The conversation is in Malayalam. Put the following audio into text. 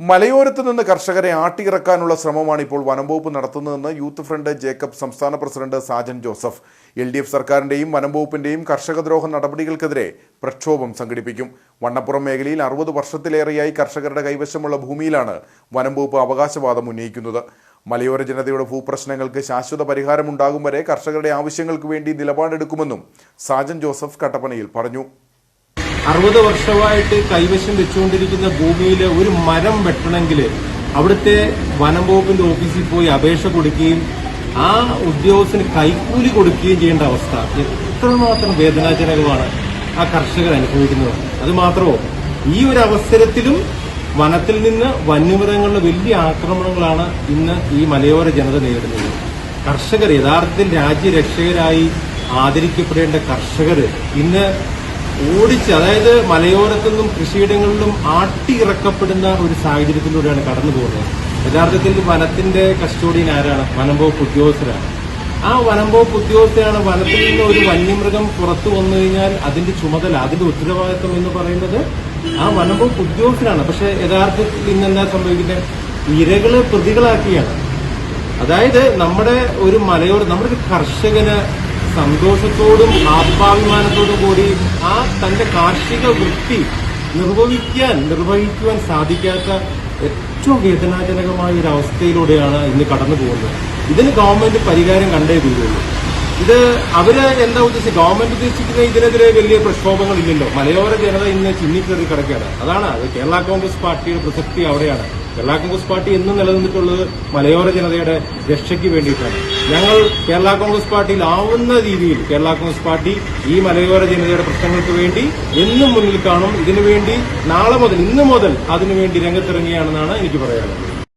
മലയോരത്ത് നിന്ന് കർഷകരെ ആട്ടിയിറക്കാനുള്ള ശ്രമമാണ് ഇപ്പോൾ വനംവകുപ്പ് നടത്തുന്നതെന്ന് യൂത്ത് ഫ്രണ്ട് ജേക്കബ് സംസ്ഥാന president Sajan Joseph. L D F സർക്കാരിന്റെയും വനംവകുപ്പിന്റെയും കർഷകദ്രോഹ നടപടികൾക്കെതിരെ പ്രക്ഷോഭം സംഘടിപ്പിക്കും. വണ്ണപ്പുറം മേഖലയിൽ അറുപത് വർഷത്തിലേറെയായി കർഷകരുടെ കൈവശമുള്ള ഭൂമിയിലാണ് വനംവകുപ്പ് അവകാശവാദം ഉന്നയിക്കുന്നത്. മലയോര ജനതയുടെ ഭൂപ്രശ്നങ്ങൾക്ക് ശാശ്വത പരിഹാരമുണ്ടാകും വരെ കർഷകരുടെ ആവശ്യങ്ങൾക്ക് വേണ്ടി നിലപാടെടുക്കുമെന്നും സാജൻ ജോസഫ് കട്ടപ്പനയിൽ പറഞ്ഞു. അറുപത് വർഷമായിട്ട് കൈവശം വെച്ചുകൊണ്ടിരിക്കുന്ന ഭൂമിയിൽ ഒരു മരം വെട്ടണമെങ്കിൽ അവിടുത്തെ വനം വകുപ്പിന്റെ ഓഫീസിൽ പോയി അപേക്ഷ കൊടുക്കുകയും ആ ഉദ്യോഗസ്ഥന് കൈക്കൂലി കൊടുക്കുകയും ചെയ്യേണ്ട അവസ്ഥ എത്രമാത്രം വേദനാജനകമാണ് ആ കർഷകർ അനുഭവിക്കുന്നത്. അത് മാത്രമോ ഈ ഒരു അവസരത്തിലും വനത്തിൽ നിന്ന് വന്യമൃഗങ്ങളുടെ വലിയ ആക്രമണങ്ങളാണ് ഇന്ന് ഈ മലയോര ജനത നേരിടുന്നത്. കർഷകർ യഥാർത്ഥത്തിൽ രാജ്യരക്ഷകരായി ആദരിക്കപ്പെടേണ്ട കർഷകർ ഇന്ന് ഓടിച്ച് അതായത് മലയോരത്തു നിന്നും കൃഷിയിടങ്ങളിലും ആട്ടിയിറക്കപ്പെടുന്ന ഒരു സാഹചര്യത്തിലൂടെയാണ് കടന്നു പോകുന്നത്. യഥാർത്ഥത്തിൽ വനത്തിന്റെ കസ്റ്റോഡിയൻ ആരാണ്? വനംവകുപ്പ് ഉദ്യോഗസ്ഥരാണ്. ആ വനംവകുപ്പ് ഉദ്യോഗസ്ഥരാണ് വനത്തിൽ നിന്ന് ഒരു വന്യമൃഗം പുറത്തു വന്നു കഴിഞ്ഞാൽ അതിന്റെ ചുമതല അതിന്റെ ഉത്തരവാദിത്വം എന്ന് പറയുന്നത് ആ വനംവകുപ്പ് ഉദ്യോഗസ്ഥരാണ്. പക്ഷെ യഥാർത്ഥത്തിൽ ഇന്ന് എന്താ സംഭവിക്കുന്നത്? ഇരകളെ പ്രതികളാക്കിയാണ്. അതായത് നമ്മുടെ ഒരു മലയോര നമ്മുടെ ഒരു കർഷകന് സന്തോഷത്തോടും ആത്മാഭിമാനത്തോടും കൂടി ആ തന്റെ കാർഷിക വൃത്തി നിർവഹിക്കാൻ നിർവഹിക്കുവാൻ സാധിക്കാത്ത ഏറ്റവും വേദനാജനകമായ ഒരു അവസ്ഥയിലൂടെയാണ് ഇന്ന് കടന്നു പോകുന്നത് ഇതിന് ഗവൺമെന്റ് പരിഹാരം കണ്ടേ തീരുള്ളൂ. ഇത് അവർ എന്താ ഉദ്ദേശിച്ചത്? ഗവൺമെന്റ് ഉദ്ദേശിക്കുന്ന ഇതിനെതിരെ വലിയ പ്രക്ഷോഭങ്ങൾ ഇല്ലല്ലോ മലയോര ജനത ഇന്ന് ചിന്നിക്കേറി കിടക്കുകയാണ്. അതാണ് അത് കേരള കോൺഗ്രസ് പാർട്ടിയുടെ പ്രസക്തി അവിടെയാണ്. കേരള കോൺഗ്രസ് പാർട്ടി എന്നും നിലനിന്നിട്ടുള്ളത് മലയോര ജനതയുടെ രക്ഷയ്ക്ക് വേണ്ടിയിട്ടാണ്. ഞങ്ങൾ കേരള കോൺഗ്രസ് പാർട്ടിയിൽ ആവുന്ന രീതിയിൽ കേരള കോൺഗ്രസ് പാർട്ടി ഈ മലയോര ജനതയുടെ പ്രശ്നങ്ങൾക്ക് വേണ്ടി എന്നും മുന്നിൽ കാണും. ഇതിനുവേണ്ടി നാളെ മുതൽ ഇന്ന് മുതൽ അതിനുവേണ്ടി രംഗത്തിറങ്ങിയാണെന്നാണ് എനിക്ക് പറയാനുള്ളത്.